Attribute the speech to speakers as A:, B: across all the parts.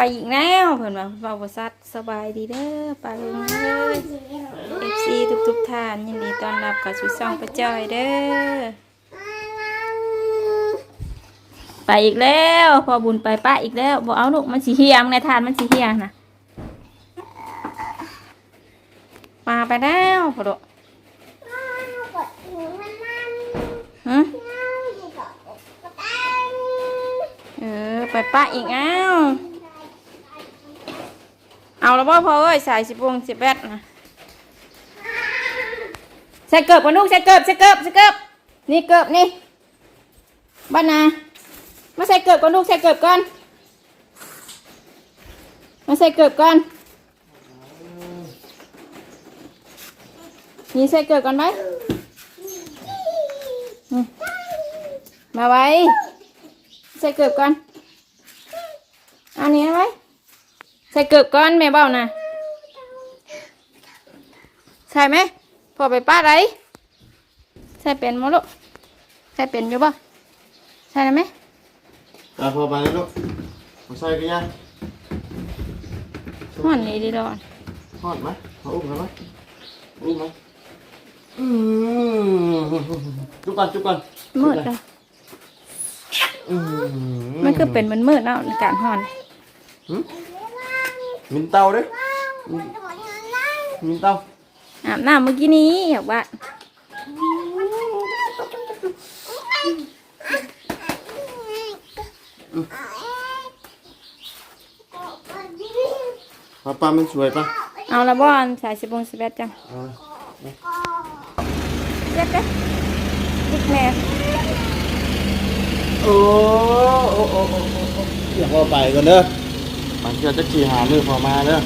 A: ไปอีกแล้วเพิ่นว่าเว้าบ่ซัดสบายดีเด้อปาลุงเอ้ย FC ทุกๆท่านยินดีต้อนรับเข้าสู่ช่องป้าจ้อยเด้อ ไปอีกแล้วพอบุญไปป้าอีกแล้วบ่เอาลูกมันสิเฮียมในทานมันสิเฮียนะมาไปแล้วพอดฮะเออไปป้าอีกเอ้า เอาแล้วบ่พอเอ้ยใส่สิบวงสิบแปดนะใส่เกิบก่อนลูกใส่เกิบใส่เกิบใส่เกิบนี่เกิบนี่บ้านนามาใส่เกิบก่อนลูกใส่เกิบก่อนมาใส่เกิบก่อนนี่ใส่เกิบก่อนไหมมาไว้ใส่เกือบก่อนอันนี้ไว้ ใส่เกือบก่อนแม่เบ้านะใส่ไหมพอไปป้าไรใส่เป็นมั้ลูกใส่เป็นอยู่บ่ใส่ได้ไหม
B: อะพอไปเลยลูกมาใส่กันยัง
A: ห่อนนี่ดีดอน
B: ทอดไหมมาอุ้มกันไหมอุ้มไหมอืมจุกก่อนจุกก่อน
A: มืดเลย
B: อื
A: มันคือเป็นมันมืดเนาะในการห่อน
B: มินเตาด้วยมินเตา
A: อาบน้ำเมื่อกี้นี้อยากว่า
B: ปลาปลามันสวยปะ
A: เอาละบ่อนใส่สิบวงสิบแปดจัง
B: เอา
A: เรียกเด้ดิกแม่
B: โอ้โอ้โอ้โอ้โอ้โอ้อย่าพอไปก่อนเด้อ ปันเชื่อจะขี่หามือพอมาเด้อ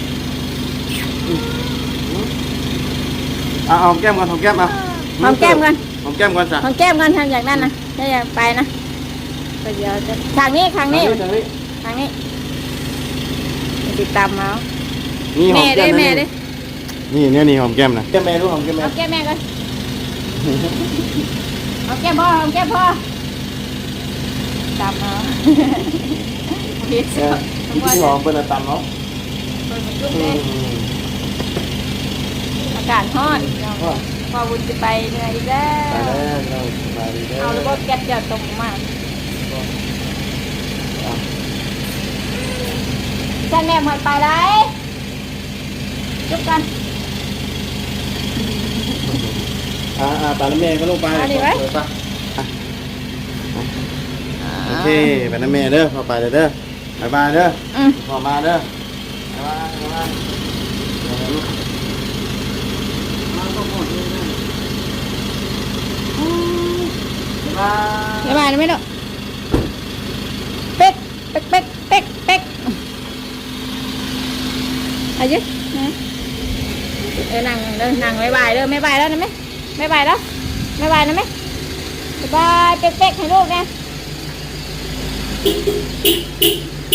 B: อืมเอาเอาแก้มก่อนหอมแก้มเอา
A: หอมแก้มกัน
B: หอมแก้มก่อนจ้ะ
A: หอมแก้มกันทำอย่างนั้นนะถ้าอยากไปนะก็เดี๋ยวจะทางนี้ทางนี้
B: ทางนี้
A: ทางนี้ติดตามมา
B: นี่หอ
A: แม่
B: มแก้
A: เด้
B: ม
A: แม่
B: นะ
A: เด้
B: นี่เนี่ยนี่หอมแก้มนะแก้มแม่รู้หอมแก้มแม่
A: เอาแก้มแม่กันเอาแก้มพ่อเอาแก้มพ่อตามมา พีช
B: เออที่หอมเป็นอะไรตำเนาะ
A: เปิดมันจุ๊บ
B: อื
A: เลย
B: ม
A: อากาศร้อน
B: ว่า
A: พอบุญจะไปเหนื่อยอีกแล้
B: ไป
A: ว
B: แล้วเราไปแล้ว
A: เอาแล้วก็แก๊สจะตกมาฉันแม่หมดไปไรจุ๊บกัน
B: อ่าอ่าไปแล้วแม่ก็ลงไป
A: เอาดิไว้
B: เออไปอะโอเคไปแล้วแม่เด้อพอไปเลยเด้อ บ๊ายบายเด้อ
A: อืม
B: พอมาเด้อบ๊ายบายบ๊ายบายบ๊ายบายลูกมาก็หมดเลยนะบ๊ายบาย
A: บ๊ายบายนะแม่ลูกเป๊กเป๊กเป๊กเป๊กเป๊กอายุนะเออนั่งเด้อนั่งบ๊ายบายเด้อบ๊ายบายแล้วนะแม่บ๊ายบายแล้วบ๊ายบายนะแม่บ๊ายบายเป๊กเป๊กให้ลูกนะ เต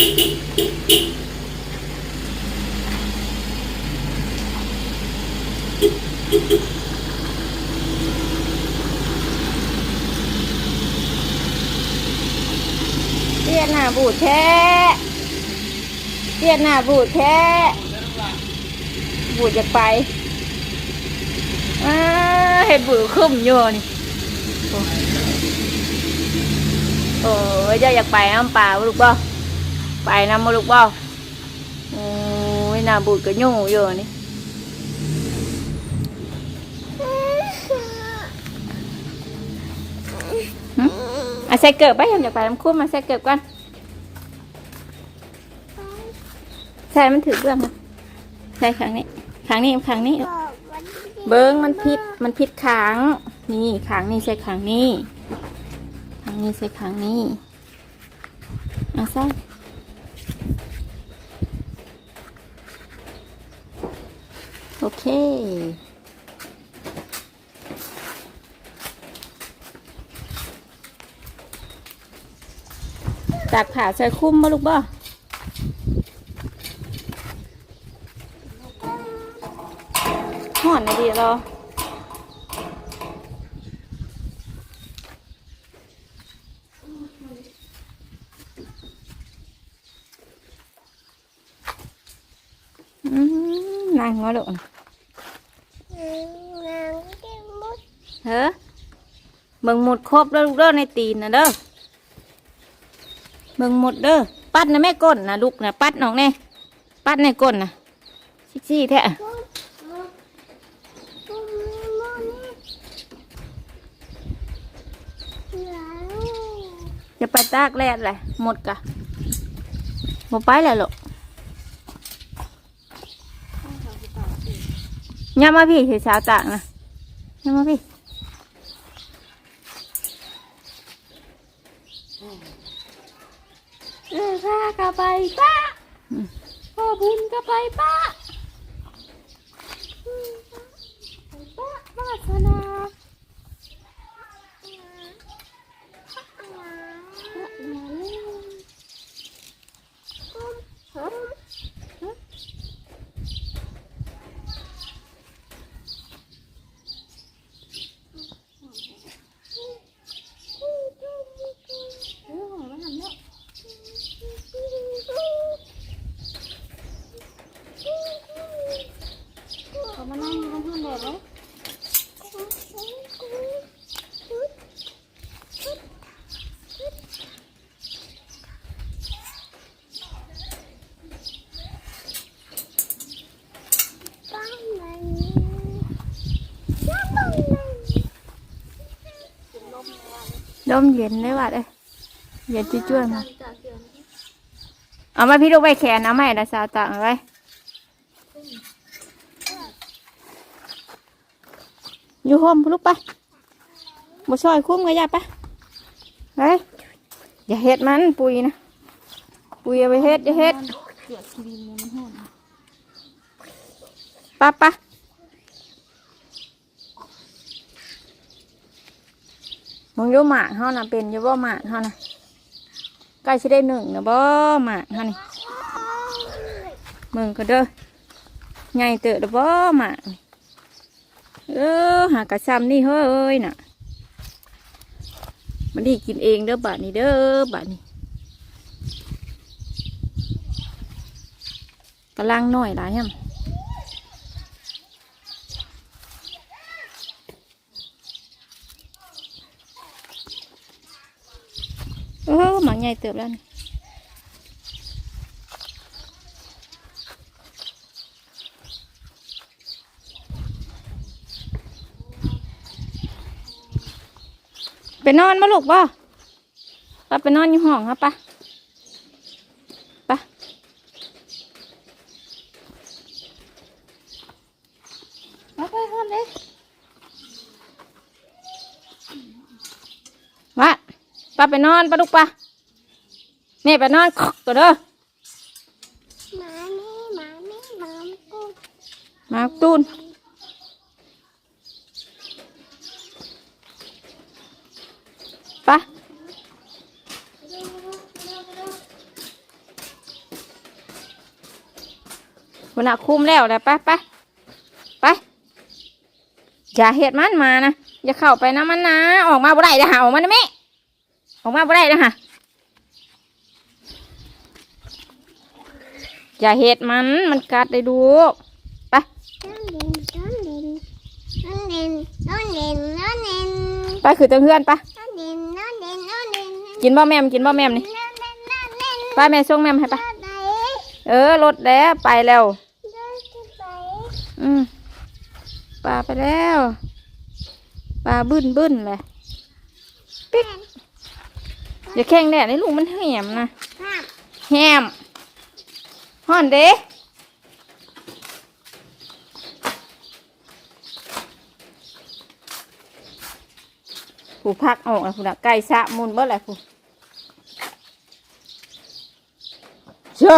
A: ี้ยหน้าบูดแท้เตี้ยหน้าบูดแท้บูดอยากไปอ่าเห็ดบือคุ้มอยู่นี่โอ้ยจ้าอยากไปน้ำป่าลูกบ่ ไปน้ำมาลูกบ่โอ้ยนาบูดก็ยุ่งอยู่นี่อะใส่เกิบไปยังอยากไปน้ำคุ้มมาใส่เกิบก่อนใส่มันถือเบื้องนะใส่ครั้งนี้ครั้งนี้ครั้งนี้ เบิ้งมันพิษมันพิษขังนี่ขังนี่ใส่ขังนี่ขังนี่ใส่ขังนี่เอาใส่ โอเค จากผ่าใส่คุ้มมาลูกบ่ห่อนเลยดีรอ อืม นางหัวโลกนะเฮ้อเบิ่งหมดครบแล้วลูกเด้อในตีนนะเด้อเบิ่งหมดเด้อปัดนะแม่ก้นนะลูกนะปัดน้องแน่ปัดในก้นนะซิกซี่แท้จะไปตากแดดเลยหมดกะหมดไปเลยลูก ย่ามาพี่เสียสาวตากนะย่ามาพี่
C: เออข้าก็ไปป้าพ่อบุญก็ไปป้าไปป้าวาสนาเขามานั่งอยู่บนห้องแดดเลย
A: ด มเย็นได้วัดเอ้ยเย็นจุ้ยๆมาเอามาพี่ลูกไปแขนเอาไม่นะสาวตากเอาไว้อยู่ห้องลูกไปบ่ซอยคุ้มก็อย่าไปไปอย่าเฮ็ดมันปุยนะปุยเอาไปเฮ็ดอย่าเฮ็ดปะปะ มึงยู่หมากเฮานะเป็นยู่บ่หมากเฮานะใกล้สิได้หนึ่งนะบ่หมากเฮานี่มึงก็เด้อใหญ่เตอะเด้อบ่หมากเออหากระซ้ำนี่เฮ้ยน่ะมันดีกินเองเด้อบาดนี้เด้อบาดนี้กำลังน้อยหลายแฮม เออหมาให ญ่เติบแล้วนี่ไปนอนมาลูกบ่ปไปนอนอยู่ห้องครับปะปะมาไปห้องเลยมาปไปนอนปะลูกปะ แม่ไปนอนตัวเด้อ
C: หมานี่หมานี่หมากู
A: มาตูนไปะวันน่ะคุมแล้วแหละไปไปไปอย่าเห็ดมันมานะอย่าเข้าไปนะมันนะออกมาบ่ได้เด้อหาออกมานะแม่ออกมาบ่ได้เด้อหะ อย่าเห็ดมัน มันกัดได้ดูไปไปคือตังเพื่อนไปกินบ่แม่มกินบ่แม่มนี่ไปแม่ช่วงแม่มให้ไปเออรถแล้วไปแล้ว
C: อื
A: มปลาไปแล้วปลาบึ้นบึ้นเลยปิ๊กอย่าแข่งแดดนี่ลูกมันแหมนะแหม ห่อนเด้ผู้พักออกแล้วผู้น่ะไก่สะมุนเบิดแหละผู้เชื่อ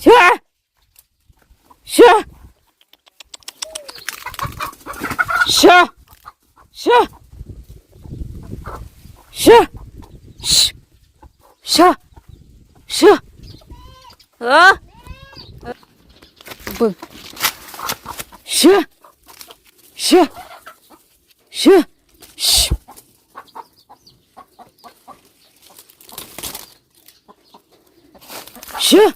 A: เชื่อเชื่อเชื่อเชื่อเชื่อเชื่อ Все. А? Б. Все. Все. Все. Все. Все.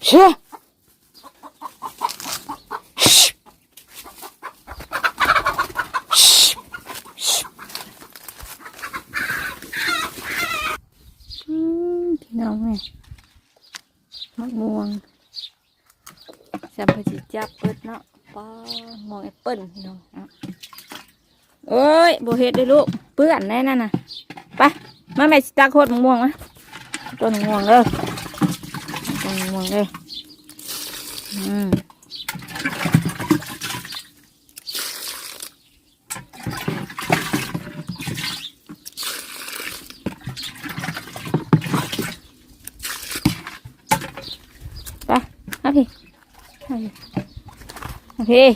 A: Все. มะม่วงสัมผัสจับเปิดเนาะป้ามองแอปเปิ้ลพี่น้องเนาะเอ้ยโบเฮ็ดเลยลูกเปื้อนแน่นั่นน่ะไปมาแม่สิตาโคตรมะม่วงมะต้นมะม่วงเลยต้นมะม่วงเลยอืมไปมาพี่มาพี่ มาพี่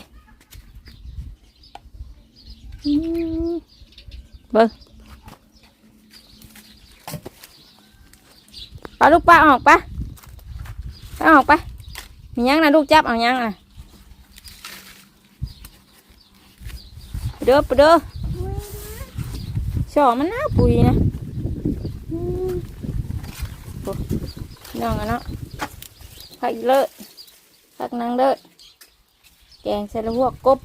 A: อืมเบิ้งปลาลูกปลาออกปะปลาออกปะมียัง แกงใส่ละหัวกบ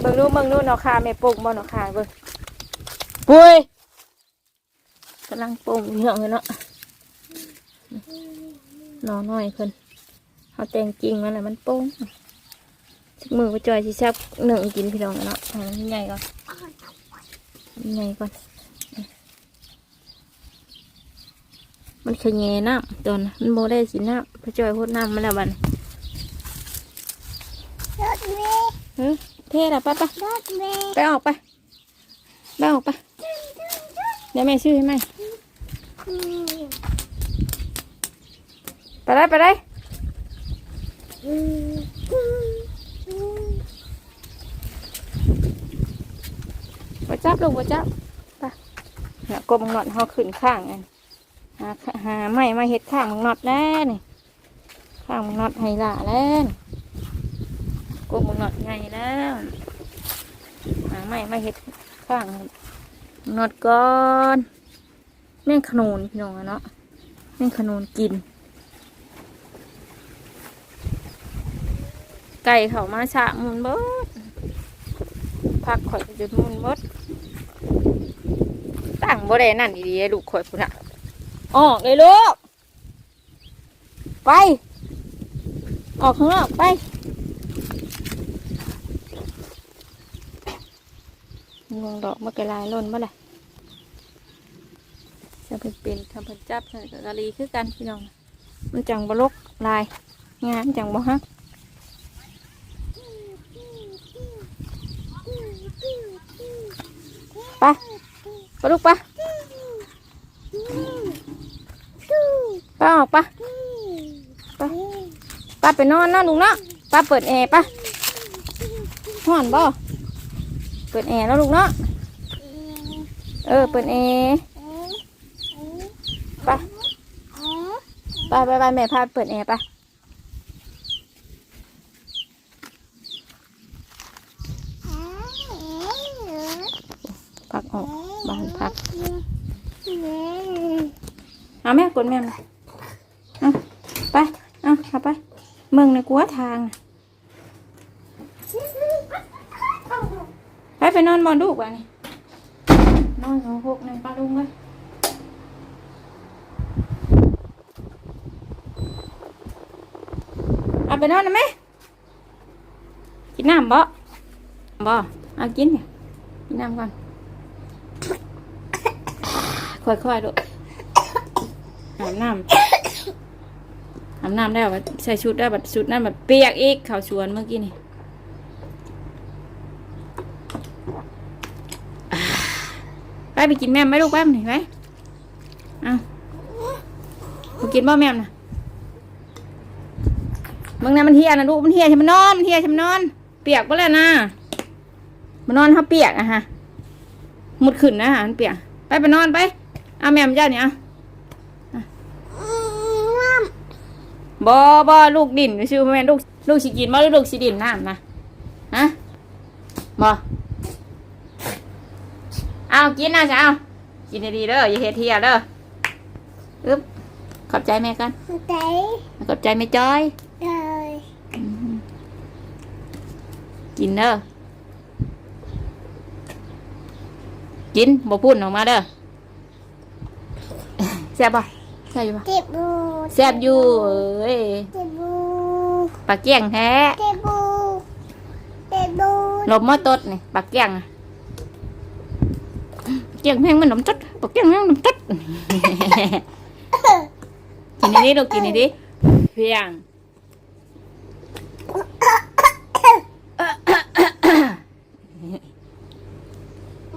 A: เบิ่งดูเบิ่งดูเนาะค่ะแม่ปลูกบ่เนาะค่ะเบิ่งปุ้ยกำลังปลูกเหงเลยเนาะหนอน้อยเพิ่นเอาแต่งจริงมันแหละมันโป่งสักมือไปจอยสิซับหนึ่งกินพี่น้องเนาะให้มันใหญ่ก่อนใหญ่ก่อน มันขยแยน้ำตอนนั้นมันโมได้สิน้ำไปจอยโคตรน้ำมาแล้วบัดน
C: รถเมล์
A: เฮ้ยเท่ละไปไป
C: รถเมล์
A: ไปออกไปไปออกไปเดี๋ยวแม่ชื่อให้ไหม
C: อืม
A: ไปได้ไปได้
C: อืมอืมอืม
A: ไปจับลูกไปจับไปเนี่ยกลมงนอดเขาขึ้นข้างกัน หาหาไม้มาเห็ดข้างมึงนอดแล้วนี่ข้างมึงนอดให้ละแล้วกลมมึงนอดไงแล้วหาไม้มาเห็ดข้างงนอดก่อนแม่งขนุนพี่น้องอะเนาะแม่งขนุนกิน ไก่เขามาฉะมุนเบิดพักข่อยจุดมุนเบิดตั้งบ่ได้นั่นดีๆลูกข่อยพุ่นอะ ออกเลยลูก ไป ออกข้างนอกไป งวงดอกมะกะลายล่นบ่ล่ะจะเป็นเป็นทำเป็นจับกะกะลีคือกันพี่น้อง มันจังบลกลาย งานจังบ่ฮักไปไปลูกไป ปออกไปไปไปไปนอนนะลุงเนาะไปเปิดแอร์ไปห้อนบ่เปิดแอร์แล้วลุงเนาะเออเปิดแอร์ไปไปไปไปแม่พาเปิดแอร์ไปพักออกบ้านพักเอาแม่กดแม่มาเอาไปเอาเอาไป เมืองในกัวทาง ไปไปนอนบอนดูกว่านี่ นอนของพวกในปลาลุงเลยเอาไปนอนนะแม่กินน้ำบ่บ่เอากินเนี่ยกินน้ำก่อนค่อยๆดูอาบน้ำ อาบน้ำได้แบบใส่ชุดได้แบบชุดนั้นแบบเปียกอีกเขาชวนเมื่อกี้นี่ไปไปกินแม่มไหมลูกแป๊บหนึ่งไหมเอาไปกินบ่แม่มนะเมื่อนั้นมันเฮียนะลูกมันเฮียใช่มันนอนมันเฮียใช่มันนอน เปียกก็แล้วนะมันนอนเขาเปียกอะฮะมุดขึ้นนะฮะมันเปียกไปไปนอนไปเอาแม่มเจ้าเนี่ยเอา บอบอลูกดินชื่อแม่นลูกลูกสิกินบ่หรือลูกสิดินน้ำนะฮะบ่เอากินนะจ้ะเอากินดีๆเด้ออย่าเฮ็ดเที่ยเด้ออึ๊บขอบใจแม่กัน
C: ใจ
A: ขอบใจแม่จ้อย
C: เลย
A: กินเด้อกินบ่พูดออกมาเด้อแซ่บป่ะ แซ่บอยู่ป่ะ
C: เจ็บบู
A: แซ่บอยู่เอ้ย
C: เจ็บบู
A: ปลาเกี้ยงแท้
C: เจ็บบูเจ็บบู
A: ลมมอตดนี่ปลาเกี้ยงอะเกี้ยงแม่งมันหนมตดปลาเกี้ยงแม่งหนมตดกินดีๆลูกกินดีๆเพียง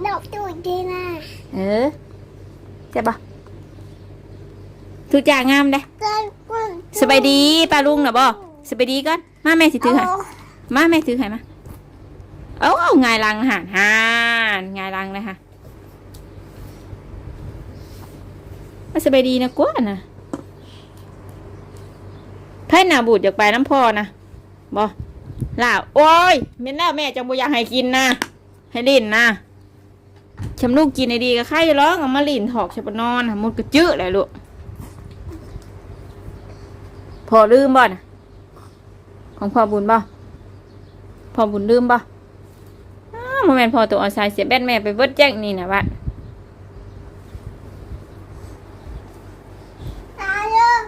C: ดอกตูดดีนะ
A: เออแซ่บป่ะ ทุกอย่างงามเด้
C: ก้นก้น
A: สบายดีป้าลุงนะบ่สบายดีก่อนมาแม่สิถือให้มาแม่ถือให้มาเอาเอาไงายลังหานหานไงายลังเลยค่ะมาสบายดีนะกว่านะไพ่หนาบูดอยากไปน้ำพ่อนะบ่ล่าโอ้ยเม็นแล้วแม่จังบ่อยากให้กินนะให้ลินนะชำลูกกินไอ้ดีก็ไข่ร้องเอามาลินถอกชะปนอนหมดกระจื้อเลยลูกพ อลืมบ่นะของพ่อบุญบ่พ่อบุญลืมบ่อ้าวโมเมนต์พอตัวเอาสายเสียแบตแม่ไปเบิดแจ้งนี่นะวัด
C: ตายเลย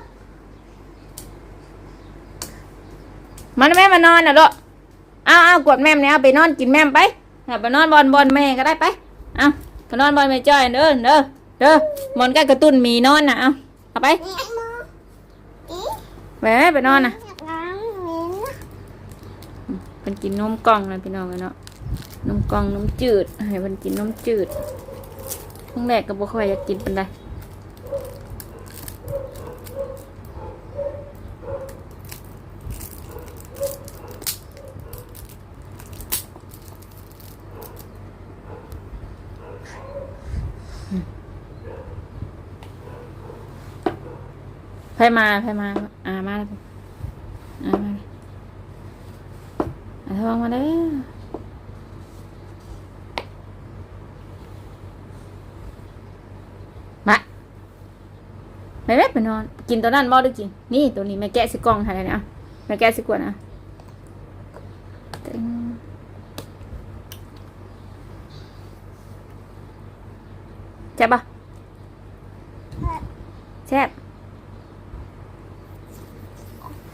A: มันแม่มานอนน่ะลูกเอาเอากดแม่มเนี่ยเอาไปนอนกินแม่มไปเอาไปนอนบอลบอลแม่ก็ได้ไป เอาไปนอนบอลแม่จ้อยเด้อเด้อเด้อบอลกล้กระตุ้นมีนอนน่ะเอาเอาไป ไปไหมไปนอนน่ะ
C: อยากล้างเหม็น
A: เป็นกินนมกล่องนะพี่น้องกันเนาะนมกล่องนมจืดให้มันกินนมจืดครั้งแรกก็บ่ค่อยอยากกินเป็นไรไพมาไพมาอ่ามา แล้วอ่ามาเลยอ่าทองมาเลยมาไม่แม่ไปนอน กินตัวนั้นบ่ได้กิน นี่ตัวนี้แม่แกะสิกล่องให้เลยนะแม่แกะสิกวนนะแซ่บปะแซ่บ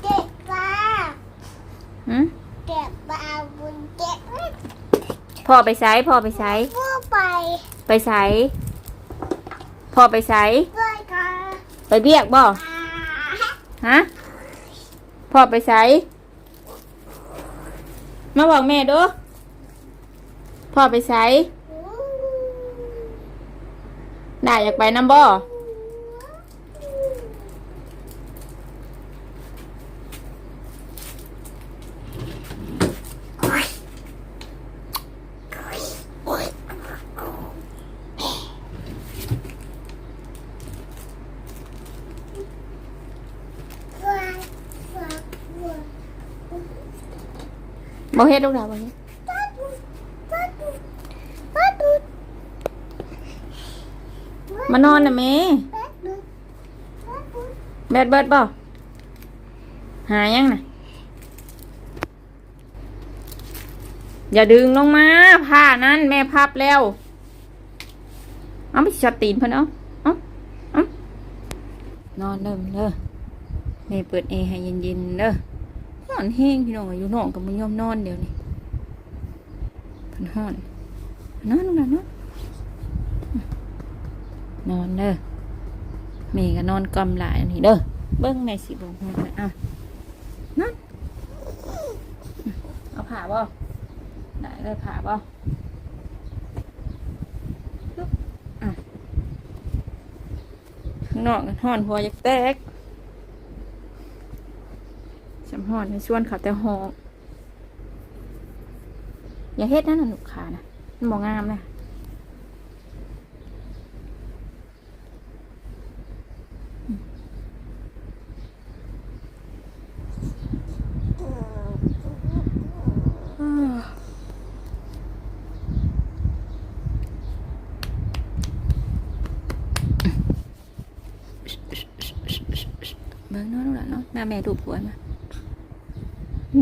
C: เจ็บปลา
A: หืม
C: เจ็บปลาบุญเจ็บ
A: พ่อไปไสพ่อไปไส
C: ผู้ไป
A: ไปไสพ่อไปไส
C: ด้วยกัน
A: ไปเบียกบ่
C: อ่า
A: ฮะพ่อไปไสมาบอกแม่ดูพ่อไปไสได้อยากไปน้ำบ่ บ่เฮ็ดลูกหลาบ่เฮ็ดมานอนนะแม่แบดเบิดบ่หายังน่ะ อย่าดึงลงมาผ้านั้นแม่พับแล้ว เอาไปช็อตตีนเพิ่นเอาเอาเอานอนเด้อเด้อแม่เปิดแอร์ให้เย็นๆเด้อ อนแห้งพี่น้องอายุน้องก็บ่ยอมนอนเดี๋ยวนี้พิ่นฮ้อนนอนลงแล้วเนนอนเด้อแม่ก็นอนกำหลายอันนี้เด้อเบิ่งแม่สิบอกให้นะเอานอนเอาผ้าบ่ได้เลยผ่าบ่ข้างนอกกันห่อนหัวยากแตก ห่อนชวนเขาแต่หอกอย่าเฮ็ดนะหนุกขานะมันบองงามนะเบิ่งเนาะลูกหล่นเนาะหน้าแม่ดูผัวมา โ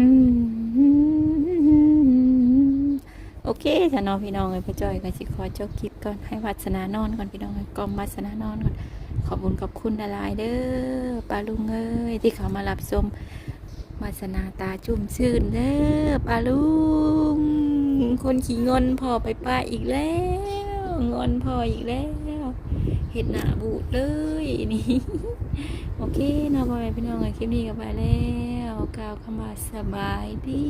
A: อเคจ้ะน้องพี่น้องเลยพ่อจอยก็สิขอจบคลิปก่อนให้วัสนานอนก่อนพี่น้องเลยกล่อมวัสนานอนก่อนขอบคุณขอบคุณหลายเด้อป้าลุงเอ้ยที่เขามารับชมวาสนาตาจุ่มชื่นเด้อป้าลุง คนขี่งอนพ่อไปป้าอีกแล้วงอนพ่ออีกแล้วเห็ดหนาบูดเลยนี่ โอเคนาะพ่อแม่พี่น้องเอ้ยคลิปนี้ก็ไปแล้ว กล่าวคำว่าสบายดี